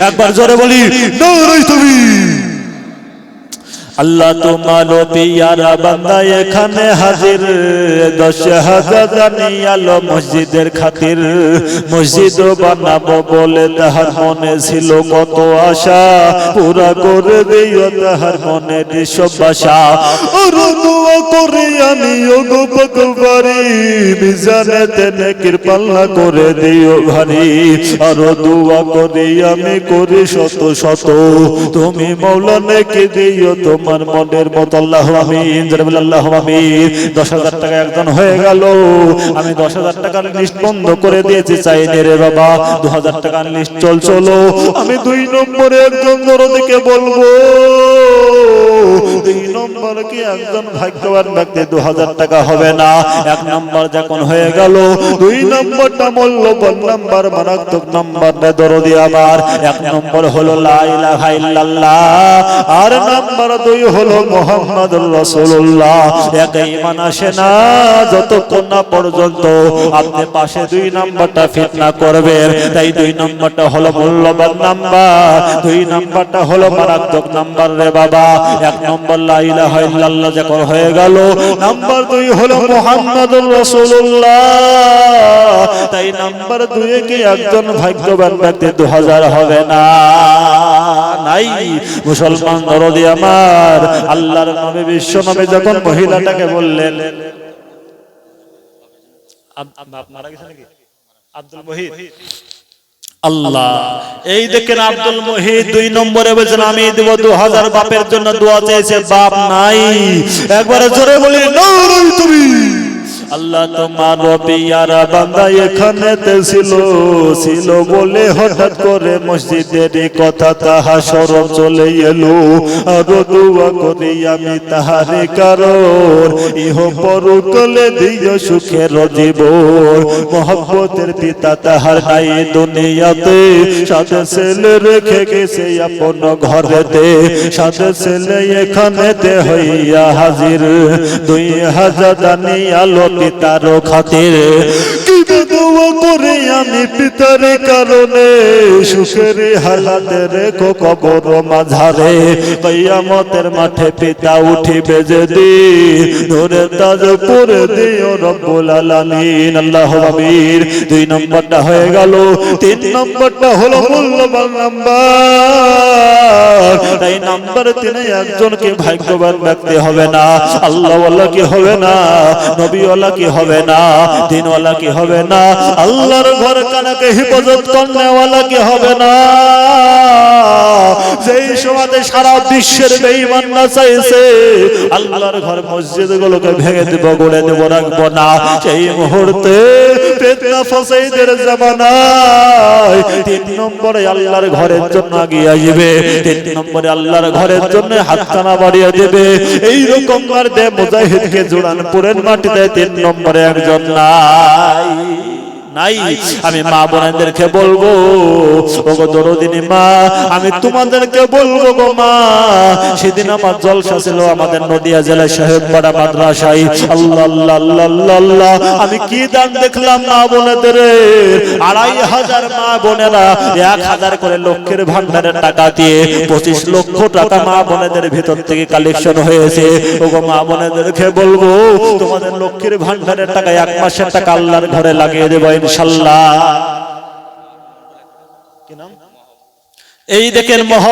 একবার জোরে বলি নারাই তুমি। আল্লাহ তোমার পিয়ারা বান্দা এখানে হাজির। দশ হাজার জানিয়ালো মসজিদের খাতির। মসজিদ বানাবো বলে তাহার মনে ছিল কত আশা। পুরা করে দিও তাহার মনের সব আশা। করে আমি ভগবারি মিজানে তেনে কৃপাল্লা করে দিও ভারি। আর দোয়া করে আমি করি শত শত। তুমি মৌলানাকে দিও তোমার মনের মতো, আল্লাহ আমিন আল্লাহ আমিন। দশ হাজার টাকা একজন হয়ে গেল। আমি দশ হাজার টাকার লিস্ট বন্ধ করে দিয়েছি চাই রে বাবা। দু হাজার টাকার লিস্ট চল চলো আমি দুই নম্বরে একজন দরদিকে বলব। দুই নম্বর কি একজন ভাগ্যবান ব্যক্তি দু হাজার টাকা হবে না? এক নম্বর যখন হয়ে গেল, দুই নম্বরটা মূল্যবান নাম্বার, মারাত্মক নাম্বার রে দরদি আমার। এক নম্বর হলো আর নাম্বার দুই হলো আসে না যতক্ষণ না পর্যন্ত আপনি পাশে দুই নাম্বারটা ফিতনা করবেন। তাই দুই নাম্বারটা হলো মূল্যবান নাম্বার, দুই নাম্বারটা হলো মারাত্মক নাম্বার রে বাবা। এক নম্বর লা ইলাহা ইল্লাল্লাহ যখন হয়ে গেল, নাম্বার দুই হলো মুহাম্মাদুর রাসূলুল্লাহ। তাই নাম্বার দুয়ে কি একজন ভাগ্যবান ব্যক্তি দু হাজার হবে না? নাই। মুসলমান দরদি আমার, আল্লাহর নবী, বিশ্ব নবী যখন মহিলাটাকে বললেন মারা গেছে নাকি? আব্দুল মহিদ আল্লাহ। এই দেখেন আব্দুল মহি দুই নম্বরে বলছেন আমি দেব দু হাজার বাপের জন্য দোয়া চেয়েছে বাপ নাই। একবারে জোরে বলি তুমি। আল্লাহ তোমার রবিয়ারা বান্দা এখানে ছিল ছিল বলে হঠাৎ করে মসজিদের কথা তাহা সরব চলে এলো। আর দোয়া করি আমি তাহারে কারণ, ইহ পরকালে দিয় সুখের জীবন। মহব্বতের পিতা তাহার নাই দুনিয়াতে, সাথে ছেলে রেখে গেছে আপন ঘরেতে, সাথে ছেলে এখানেতে হইয়া হাজির। দুই হাজার দানি আলো পিতার খাতির। করে আমি পিতার কারণে সুখের রেখো কবর মাঝারে। মাঠে পিতা উঠিবে যদি, নূরে তাজ করে দিও রব্বুল আলামিন। আল্লাহ আমিন। দুই নম্বরটা হয়ে গেল, তিন নম্বরটা হলো মূল্যবান নাম্বার। তাই নাম্বার তিনে একজনকে ভাগ্যবান ব্যক্তি হবে না, আল্লাহওয়ালা কি হবে না, নবীওয়ালা কি হবে না, দিনওয়ালা কি হবে না, আল্লাহর ঘর কানাকে হেফাজত করনেওয়ালা কি হবে না? যেই সমাজে সারা বিশ্বের বেঈমান না চাইছে, আল্লাহর ঘর মসজিদ গুলোকে ভেঙে দেব, গড়ে দেব, রাখব না। সেই মুহূর্তে ফসাইদের জামানায় তিন নম্বরে আল্লাহর ঘরের জন্য আগিয়ে আসবে। তিন নম্বরে আল্লাহর ঘরের জন্য হাতখানা বাড়িয়ে দেবে। এই রকম আর দে মুজাহিদকে জোড়ান পুরের মাটিতে তিন নম্বরে একজন নাই। নাই। আমি মা বোনেদেরকে বলব, ওগো দরদিনী মা, আমি তোমাদেরকে বলব গো মা। সেদিন আমার জলসা ছিল আমাদের নদিয়া জেলা সাহেব পাড়া মাদ্রাসায়। আল্লাহ আল্লাহ আল্লাহ আল্লাহ আমি কি দান দেখলাম মা বোনেদের? আড়াই হাজার মা বোনেরা এক হাজার করে লক্ষের ভান্ডারের টাকা দিয়ে পঁচিশ লক্ষ টাকা মা বোনেদের ভিতর থেকে কালেকশন হয়েছে। ওগো মা বোনেদেরকে বলব, তোমাদের লক্ষ্মীর ভান্ডারের টাকা এক মাসের টাকা আল্লাহর ঘরে লাগিয়ে দেবো। ইনশাল্লাহ। কি নাম? এই দেখেন মহ